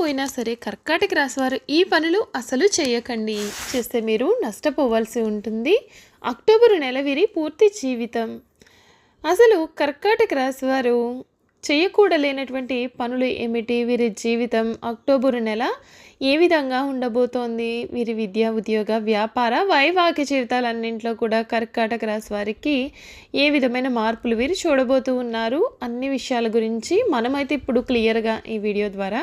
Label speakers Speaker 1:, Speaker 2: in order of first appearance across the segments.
Speaker 1: పోయినా సరే కర్కాటక రాశి వారు ఈ పనులు అసలు చేయకండి. చేస్తే మీరు నష్టపోవాల్సి ఉంటుంది. అక్టోబరు నెల వీరి పూర్తి జీవితం. అసలు కర్కాటక రాశి వారు చేయకూడలేనటువంటి పనులు ఏమిటి? వీరి జీవితం అక్టోబరు నెల ఏ విధంగా ఉండబోతోంది? వీరి విద్య ఉద్యోగ వ్యాపార వైవాహిక జీవితాలన్నింటిలో కూడా కర్కాటక రాశి వారికి ఏ విధమైన మార్పులు వీరు చూడబోతూ ఉన్నారు? అన్ని విషయాల గురించి మనమైతే ఇప్పుడు క్లియర్గా ఈ వీడియో ద్వారా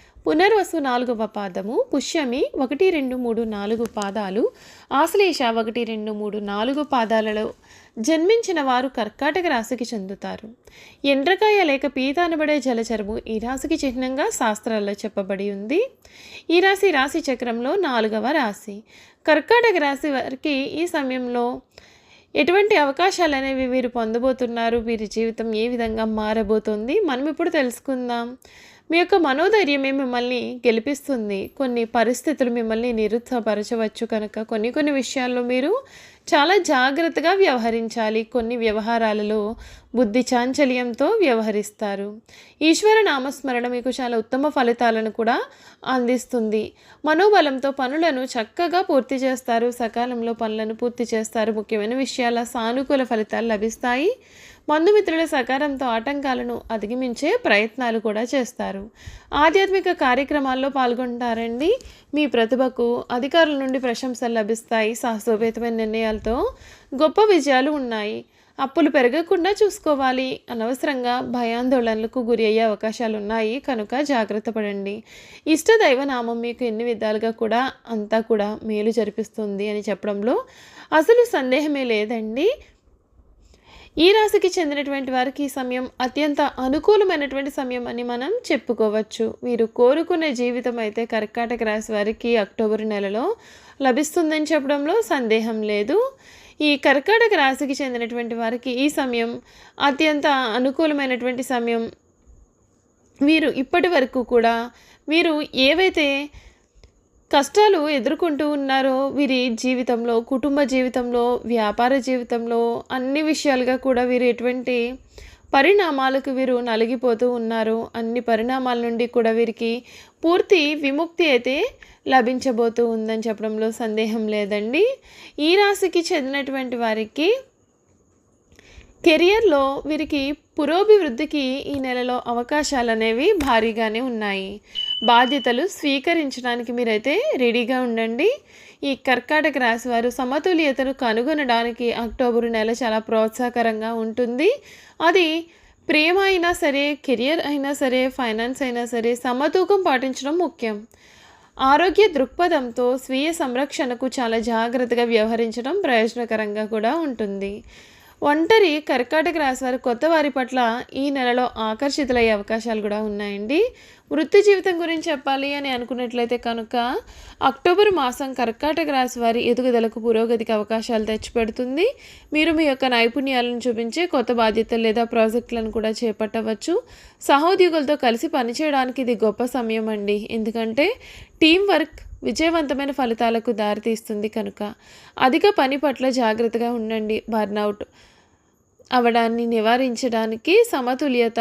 Speaker 1: పునర్వసు నాలుగవ పాదము పుష్యమి ఒకటి రెండు మూడు నాలుగు పాదాలు ఆశ్లేష ఒకటి రెండు మూడు నాలుగు పాదాలలో జన్మించిన వారు కర్కాటక రాశికి చెందుతారు. ఎండ్రకాయ లేక పీత అనబడే జలచరము ఈ రాశికి చిహ్నంగా శాస్త్రాల్లో చెప్పబడి ఉంది. ఈ రాశి రాశి చక్రంలో నాలుగవ రాశి. కర్కాటక రాశి వారికి ఈ సమయంలో ఎటువంటి అవకాశాలు అనేవి వీరు పొందబోతున్నారు? వీరి జీవితం ఏ విధంగా మారబోతుంది? మనం ఇప్పుడు తెలుసుకుందాం. మీ యొక్క మనోధైర్యమే మిమ్మల్ని గెలిపిస్తుంది. కొన్ని పరిస్థితులు మిమ్మల్ని నిరుత్సాహపరచవచ్చు కనుక. కొన్ని కొన్ని విషయాల్లో మీరు చాలా జాగ్రత్తగా వ్యవహరించాలి. కొన్ని వ్యవహారాలలో బుద్ధి చాంచల్యంతో వ్యవహరిస్తారు. ఈశ్వర నామస్మరణ మీకు చాలా ఉత్తమ ఫలితాలను కూడా అందిస్తుంది. మనోబలంతో పనులను చక్కగా పూర్తి చేస్తారు. సకాలంలో పనులను పూర్తి చేస్తారు. ముఖ్యమైన విషయాల సానుకూల ఫలితాలు లభిస్తాయి. బంధుమిత్రుల సకారంతో ఆటంకాలను అధిగమించే ప్రయత్నాలు కూడా చేస్తారు. ఆధ్యాత్మిక కార్యక్రమాల్లో పాల్గొంటారండి. మీ ప్రతిభకు అధికారుల నుండి ప్రశంసలు లభిస్తాయి. సాహసోపేతమైన నిర్ణయాలతో గొప్ప విజయాలు ఉన్నాయి. అప్పులు పెరగకుండా చూసుకోవాలి. అనవసరంగా భయాందోళనలకు గురి అయ్యే అవకాశాలు ఉన్నాయి. కనుక జాగ్రత్త పడండి. ఇష్ట దైవనామం మీకు ఎన్ని విధాలుగా కూడా అంతా కూడా మేలు జరిపిస్తుంది అని చెప్పడంలో అసలు సందేహమే లేదండి. ఈ రాశికి చెందినటువంటి వారికి ఈ సమయం అత్యంత అనుకూలమైనటువంటి సమయం అని మనం చెప్పుకోవచ్చు. మీరు కోరుకునే జీవితం అయితే కర్కాటక రాశి వారికి అక్టోబర్ నెలలో లభిస్తుందని చెప్పడంలో సందేహం లేదు. ఈ కర్కాటక రాశికి చెందినటువంటి వారికి ఈ సమయం అత్యంత అనుకూలమైనటువంటి సమయం. వీరు ఇప్పటి వరకు కూడా వీరు ఏవైతే కష్టాలు ఎదుర్కొంటూ ఉన్నారో వీరి జీవితంలో కుటుంబ జీవితంలో వ్యాపార జీవితంలో అన్ని విషయాలుగా కూడా వీరు ఎటువంటి పరిణామాలకు వీరు నలిగిపోతూ ఉన్నారు. అన్ని పరిణామాల నుండి కూడా వీరికి పూర్తి విముక్తి అయితే లభించబోతూ ఉందని చెప్పడంలో సందేహం లేదండి. ఈ రాశికి చెందినటువంటి వారికి కెరియర్లో వీరికి పురోభివృద్ధికి ఈ నెలలో అవకాశాలు అనేవి భారీగానే ఉన్నాయి. బాధ్యతలు స్వీకరించడానికి మీరైతే రెడీగా ఉండండి. ఈ కర్కాటక రాశి వారు సమతుల్యతను కనుగొనడానికి అక్టోబర్ నెల చాలా ప్రోత్సాహకరంగా ఉంటుంది. అది ప్రేమ అయినా సరే కెరియర్ అయినా సరే ఫైనాన్స్ అయినా సరే సమతూకం పాటించడం ముఖ్యం. ఆరోగ్య దృక్పథంతో స్వీయ సంరక్షణకు చాలా జాగ్రత్తగా వ్యవహరించడం ప్రయోజనకరంగా కూడా ఉంటుంది. ఒంటరి కర్కాటక రాశి వారి కొత్త వారి పట్ల ఈ నెలలో ఆకర్షితులయ్యే అవకాశాలు కూడా ఉన్నాయండి. వృత్తి జీవితం గురించి చెప్పాలి అని అనుకున్నట్లయితే కనుక అక్టోబర్ మాసం కర్కాటక రాశి వారి ఎదుగుదలకు పురోగతికి అవకాశాలు తెచ్చిపెడుతుంది. మీరు మీ యొక్క నైపుణ్యాలను చూపించే కొత్త బాధ్యతలు లేదా ప్రాజెక్టులను కూడా చేపట్టవచ్చు. సహోద్యోగులతో కలిసి పనిచేయడానికి ఇది గొప్ప సమయం అండి. ఎందుకంటే టీం వర్క్ విజయవంతమైన ఫలితాలకు దారితీస్తుంది కనుక. అధిక పని పట్ల జాగ్రత్తగా ఉండండి. బర్నౌట్ అవడాన్ని నివారించడానికి సమతుల్యత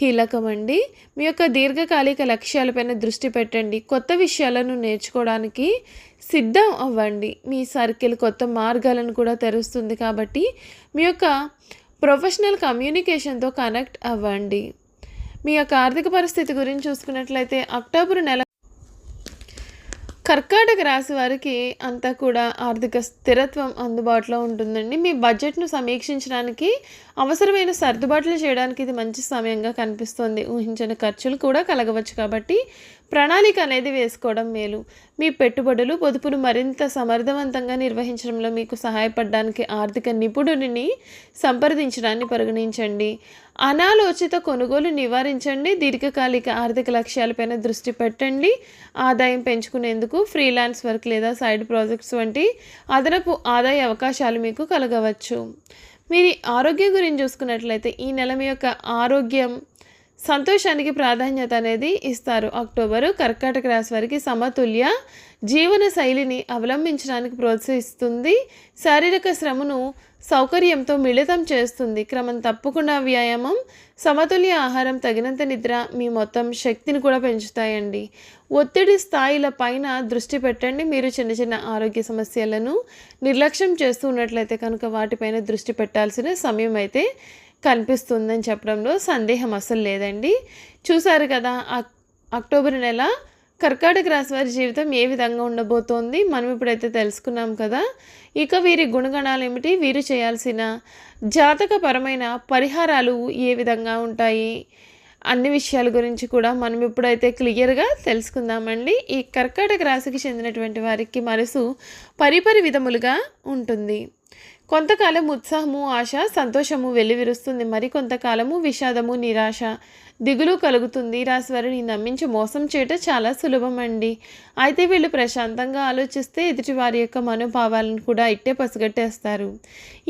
Speaker 1: కీలకమండి మీ యొక్క దీర్ఘకాలిక లక్ష్యాలపైన దృష్టి పెట్టండి. కొత్త విషయాలను నేర్చుకోవడానికి సిద్ధం అవ్వండి. మీ సర్కిల్ కొత్త మార్గాలను కూడా తెరుస్తుంది కాబట్టి మీ యొక్క ప్రొఫెషనల్ కమ్యూనికేషన్తో కనెక్ట్ అవ్వండి. మీ యొక్క ఆర్థిక పరిస్థితి గురించి చూసుకున్నట్లయితే అక్టోబర్ నెల కర్కాటక రాశి వారికి అంతా కూడా ఆర్థిక స్థిరత్వం అందుబాటులో ఉంటుందండి. మీ బడ్జెట్ను సమీక్షించడానికి అవసరమైన సర్దుబాట్లు చేయడానికి ఇది మంచి సమయంగా కనిపిస్తుంది. ఊహించని ఖర్చులు కూడా కలగవచ్చు కాబట్టి ప్రణాళిక అనేది వేసుకోవడం మేలు. మీ పెట్టుబడులు పొదుపును మరింత సమర్థవంతంగా నిర్వహించడంలో మీకు సహాయపడడానికి ఆర్థిక నిపుణుడిని సంప్రదించడాన్ని పరిగణించండి. అనాలోచిత కొనుగోలు నివారించండి. దీర్ఘకాలిక ఆర్థిక లక్ష్యాలపైన దృష్టి పెట్టండి. ఆదాయం పెంచుకునేందుకు ఫ్రీలాన్స్ వర్క్ లేదా సైడ్ ప్రాజెక్ట్స్ వంటి అదనపు ఆదాయ అవకాశాలు మీకు కలగవచ్చు. మీరు ఆరోగ్యం గురించి చూసుకున్నట్లయితే ఈ నెల మీ యొక్క ఆరోగ్యం సంతోషానికి ప్రాధాన్యత అనేది ఇస్తారు. అక్టోబరు కర్కాటక రాశి వారికి సమతుల్య జీవన శైలిని అవలంబించడానికి ప్రోత్సహిస్తుంది. శారీరక శ్రమను సౌకర్యంతో మిళితం చేస్తుంది. క్రమం తప్పకుండా వ్యాయామం సమతుల్య ఆహారం తగినంత నిద్ర మీ మొత్తం శక్తిని కూడా పెంచుతాయండి. ఒత్తిడి స్థాయిల పైన దృష్టి పెట్టండి. మీరు చిన్న చిన్న ఆరోగ్య సమస్యలను నిర్లక్ష్యం చేస్తూ ఉన్నట్లయితే కనుక వాటిపైన దృష్టి పెట్టాల్సిన సమయం అయితే కనిపిస్తుందని చెప్పడంలో సందేహం అసలు లేదండి. చూశారు కదా అక్- అక్టోబర్ నెల కర్కాటక రాశి వారి జీవితం ఏ విధంగా ఉండబోతోంది మనం ఇప్పుడైతే తెలుసుకున్నాం కదా. ఇక వీరి గుణగణాలు ఏమిటి? వీరు చేయాల్సిన జాతకపరమైన పరిహారాలు ఏ విధంగా ఉంటాయి? అన్ని విషయాల గురించి కూడా మనం ఇప్పుడైతే క్లియర్గా తెలుసుకుందామండి. ఈ కర్కాటక రాశికి చెందినటువంటి వారికి మనసు పరిపరి విధములుగా ఉంటుంది. కొంతకాలం ఉత్సాహము ఆశ సంతోషము వెల్లివిరుస్తుంది. మరి కొంతకాలము విషాదము నిరాశ దిగులు కలుగుతుంది. ఈ నమ్మించి మోసం చేయటం చాలా సులభమండి. అయితే వీళ్ళు ప్రశాంతంగా ఆలోచిస్తే ఎదుటి వారి యొక్క మనోభావాలను కూడా ఇట్టే పసిగట్టేస్తారు.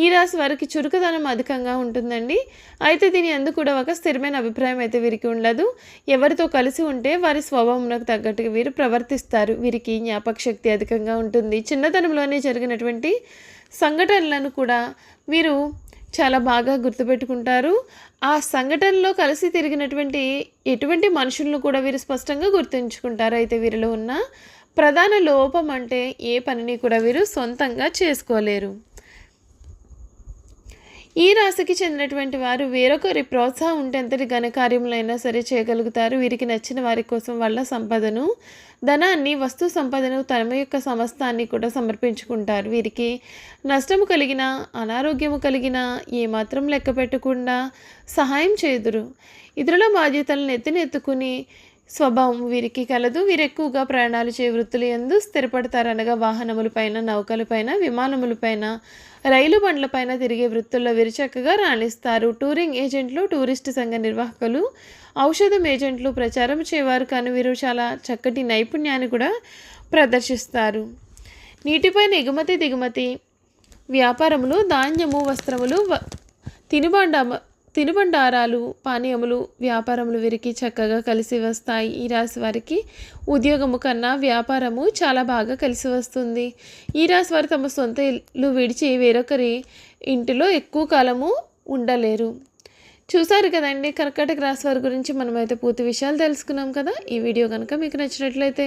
Speaker 1: ఈ రాశి వారికి చురుకుదనం అధికంగా ఉంటుందండి. అయితే దీని అందు కూడా ఒక స్థిరమైన అభిప్రాయం అయితే వీరికి ఉండదు. ఎవరితో కలిసి ఉంటే వారి స్వభావంకు తగ్గట్టుగా వీరు ప్రవర్తిస్తారు. వీరికి జ్ఞాపక శక్తి అధికంగా ఉంటుంది. చిన్నతనంలోనే జరిగినటువంటి సంఘటనలను కూడా వీరు చాలా బాగా గుర్తుపెట్టుకుంటారు. ఆ సంఘటనలో కలిసి తిరిగినటువంటి ఎటువంటి మనుషులను కూడా వీరు స్పష్టంగా గుర్తుంచుకుంటారు అయితే వీరిలో ఉన్న ప్రధాన లోపం అంటే ఏ పనిని కూడా వీరు సొంతంగా చేసుకోలేరు. ఈ రాశికి చెందినటువంటి వారు వేరొకరి ప్రోత్సాహం ఉంటే ఎంతటి ఘనకార్యములైనా సరే చేయగలుగుతారు. వీరికి నచ్చిన వారి కోసం వాళ్ళ సంపదను ధనాన్ని వస్తు సంపదను తమ యొక్క సమస్తాన్ని కూడా సమర్పించుకుంటారు. వీరికి నష్టము కలిగిన అనారోగ్యము కలిగిన ఏమాత్రం లెక్క పెట్టకుండా సహాయం చేదురు ఇతరుల బాధ్యతలను ఎత్తినెత్తుకుని స్వభావం వీరికి కలదు. వీరు ఎక్కువగా ప్రయాణాలు చే వృత్తులు ఎందు స్థిరపడతారు అనగా వాహనములపైన నౌకలపైన విమానములపైన రైలు బండ్లపైన తిరిగే వృత్తుల్లో విరుచక్కగా రాణిస్తారు. టూరింగ్ ఏజెంట్లు టూరిస్ట్ సంఘ నిర్వాహకులు ఔషధం ఏజెంట్లు ప్రచారం చేయవారు కానీ వీరు చాలా చక్కటి నైపుణ్యాన్ని కూడా ప్రదర్శిస్తారు. నీటిపైన ఎగుమతి దిగుమతి వ్యాపారములు ధాన్యము వస్త్రములు వ- తినుబండ తినుబండారాలు పానీయములు వ్యాపారములు వీరికి చక్కగా కలిసి వస్తాయి. ఈ రాశి వారికి ఉద్యోగము కన్నా వ్యాపారము చాలా బాగా కలిసి వస్తుంది. ఈ రాశి వారు తమ సొంత ఇల్లు విడిచి వేరొకరి ఇంటిలో ఎక్కువ కాలము ఉండలేరు. చూసారు కదండి కర్కాటక రాశి వారి గురించి మనమైతే పూర్తి విషయాలు తెలుసుకున్నాం కదా. ఈ వీడియో కనుక మీకు నచ్చినట్లయితే